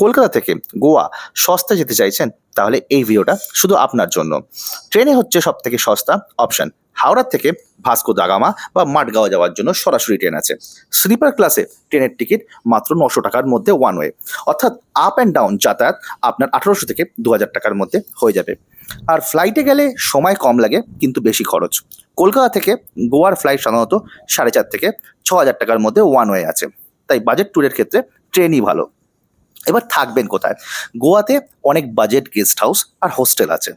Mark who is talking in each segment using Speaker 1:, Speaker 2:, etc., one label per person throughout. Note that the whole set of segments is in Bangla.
Speaker 1: কলকাতা থেকে গোয়া সস্তা যেতে চাইছেন, তাহলে এই ভিডিওটা শুধু আপনার জন্য। ট্রেনে হচ্ছে সব থেকে সস্তা অপশন। হাওড়ার থেকে ভাস্কো দাগামা বা মাটগাঁও যাওয়ার জন্য সরাসরি ট্রেন আছে। স্লিপার ক্লাসে ট্রেনের টিকিট মাত্র নশো টাকার মধ্যে ওয়ান ওয়ে অর্থাৎ আপ অ্যান্ড ডাউন যাতায়াত আপনার আঠারোশো থেকে দু হাজার টাকার মধ্যে হয়ে যাবে। আর ফ্লাইটে গেলে সময় কম লাগে, কিন্তু বেশি খরচ। কলকাতা থেকে গোয়ার ফ্লাইট সাধারণত সাড়ে চার থেকে ছ হাজার টাকার মধ্যে ওয়ান ওয়ে আছে। তাই বাজেট ট্যুরের ক্ষেত্রে ট্রেনই ভালো। এবার থাকবেন কোথায়? গোয়াতে অনেক বাজেট গেস্ট হাউস আর হোস্টেল আছে।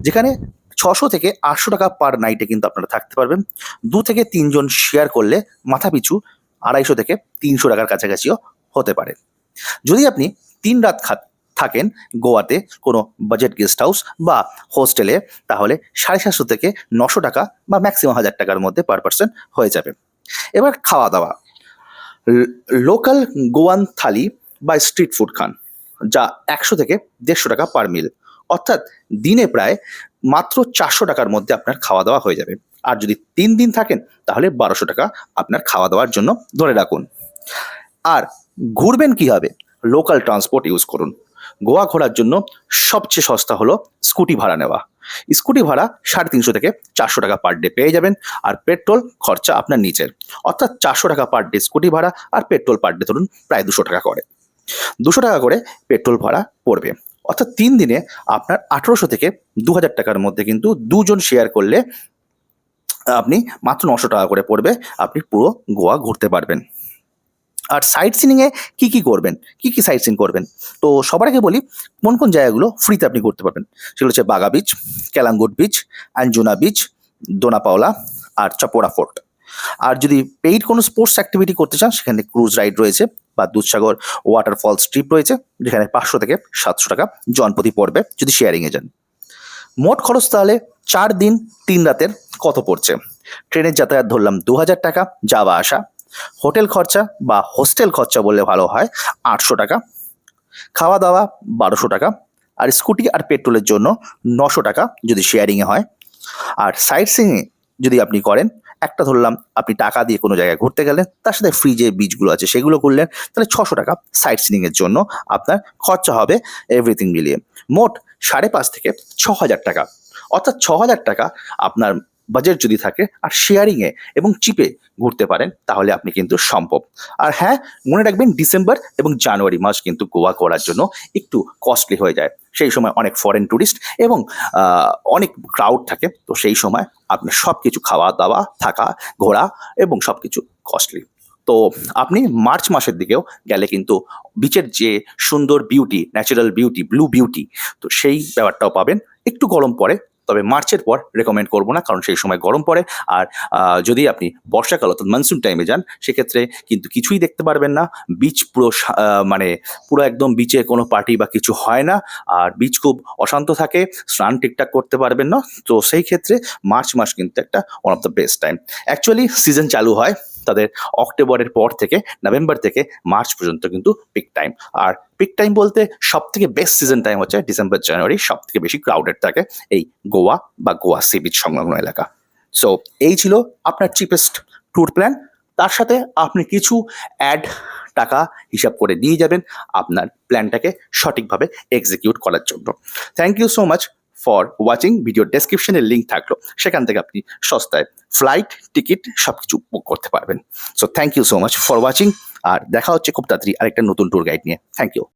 Speaker 1: যেখানে ছশো থেকে আটশো টাকা পার নাইটে কিন্তু আপনারা থাকতে পারবেন। দু থেকে তিনজন শেয়ার করলে মাথা পিছু আড়াইশো থেকে তিনশো টাকার কাছাকাছিও হতে পারে। যদি আপনি তিন রাত খা- থাকেন গোয়াতে কোনো বাজেট গেস্ট হাউস বা হোস্টেলে তাহলে সাড়ে সাতশো থেকে নশো টাকা বা ম্যাক্সিমাম হাজার টাকার মধ্যে পার পার্সন হয়ে যাবে। এবার খাওয়া দাওয়া। লোকাল গোয়ান থালি বা স্ট্রিট ফুড খান, যা একশো থেকে দেড়শো টাকা পার মিল অর্থাৎ দিনে প্রায় মাত্র চারশো টাকার মধ্যে আপনার খাওয়া দাওয়া হয়ে যাবে। আর যদি তিন দিন থাকেন, তাহলে বারোশো টাকা আপনার খাওয়া দাওয়ার জন্য ধরে রাখুন। আর ঘুরবেন কীভাবে? লোকাল ট্রান্সপোর্ট ইউজ করুন। গোয়া ঘোরার জন্য সবচেয়ে সস্তা হলো স্কুটি ভাড়া নেওয়া। স্কুটি ভাড়া সাড়ে তিনশো থেকে চারশো টাকা পার ডে পেয়ে যাবেন, আর পেট্রোল খরচা আপনার নিচের। অর্থাৎ চারশো টাকা পার ডে স্কুটি ভাড়া, আর পেট্রোল পার ডে ধরুন প্রায় দুশো টাকা করে। দুশো টাকা করে পেট্রোল ভাড়া পড়বে। অর্থাৎ তিন দিনে আপনার আঠেরোশো থেকে দু হাজার টাকার মধ্যে কিন্তু দুজন শেয়ার করলে আপনি মাত্র নশো টাকা করে পড়বে, আপনি পুরো গোয়া ঘুরতে পারবেন। আর সাইট সিনিংয়ে কী কী করবেন? কী কী সাইট সিন করবেন? তো সবার আগে বলি, কোন কোন জায়গাগুলো ফ্রিতে আপনি ঘুরতে পারবেন? সেগুলো হচ্ছে Baga beach Calangute beach Anjuna beach Dona Paula আর চপোরা ফোর্ট আর যদি পেইড কোনো স্পোর্টস অ্যাক্টিভিটি করতে চান, সেখানে ক্রুজ রাইড রয়েছে বা দুধসাগর ওয়াটারফল স্ট্রিপ রয়েছে, যেখানে পাঁচশো থেকে সাতশো টাকা জনপ্রতি পড়বে যদি শেয়ারিংয়ে যান। মোট খরচ তাহলে চার দিন, তিন রাতের কত পড়ছে? ট্রেনের যাতায়াত ধরলাম দু হাজার টাকা, যাওয়া আসা। হোটেল খরচা বা হোস্টেল খরচা বললে ভালো হয় আটশো টাকা। খাওয়া দাওয়া বারোশো টাকা। আর স্কুটি আর পেট্রোলের জন্য নশো টাকা যদি শেয়ারিংয়ে হয়। আর সাইট সিংয়ে যদি আপনি করেন একটা ধরলাম, আপনি টাকা দিয়ে কোনো জায়গায় ঘুরতে গেলেন, তার সাথে ফ্রি যে বিচগুলো আছে সেগুলো করলেন, তাহলে ছশো টাকা সাইট সিনিংয়ের জন্য আপনার খরচা হবে এভরিথিং মিলিয়ে। মোট সাড়ে পাঁচ থেকে ছ হাজার টাকা। অর্থাৎ ছ হাজার টাকা আপনার বাজেট যদি থাকে আর শেয়ারিংয়ে এবং চিপে ঘুরতে পারেন, তাহলে আপনি কিন্তু সম্ভব। আর হ্যাঁ মনে রাখবেন ডিসেম্বর এবং জানুয়ারি মাস কিন্তু গোয়া করার জন্য একটু কস্টলি হয়ে যায়। সেই সময় অনেক ফরেন ট্যুরিস্ট এবং অনেক ক্রাউড থাকে। তো সেই সময় আপনার সব কিছু খাওয়া দাওয়া থাকা, ঘোরা এবং সব কিছু কস্টলি তো আপনি মার্চ মাসের দিকেও গেলে কিন্তু বিচের যে সুন্দর beauty natural beauty blue beauty তো সেই ব্যাপারটাও পাবেন। একটু গরম পড়ে তবে মার্চের পর রেকমেন্ড করব না, কারণ সেই সময় গরম পড়ে। আর যদি আপনি বর্ষাকাল অর্থাৎ মনসুন টাইমে যান, সেক্ষেত্রে কিন্তু কিছুই দেখতে পারবেন না। বিচ পুরো মানে পুরো একদম বিচে কোনো পার্টি বা কিছু হয় না। আর বিচ খুব অশান্ত থাকে, স্নান ঠিকঠাক করতে পারবেন না। তো সেই ক্ষেত্রে মার্চ মাস কিন্তু একটা one of the best time actually season চালু হয়। তাদের অক্টোবরের পর থেকে, নভেম্বর থেকে মার্চ পর্যন্ত কিন্তু পিক টাইম আর পিক টাইম বলতে সব থেকে বেস্ট সিজন টাইম হচ্ছে ডিসেম্বর জানুয়ারি সব থেকে বেশি ক্রাউডেড থাকে এই গোয়া বা গোয়া সি বিচ সংলগ্ন এলাকা। সো এই ছিল আপনার চিপেস্ট ট্যুর প্ল্যান তার সাথে আপনি কিছু অ্যাড টাকা হিসাব করে দিয়ে যাবেন আপনার প্ল্যানটাকে সঠিকভাবে এক্সিকিউট করার জন্য। Thank you so much for watching video ডেসক্রিপশনের link থাকল, সেখান থেকে আপনি সস্তায় ফ্লাইট টিকিট সব কিছু বুক করতে পারবেন। So thank you so much for watching আর দেখা হচ্ছে খুব তাড়াতাড়ি আরেকটা নতুন ট্যুর গাইড নিয়ে। Thank you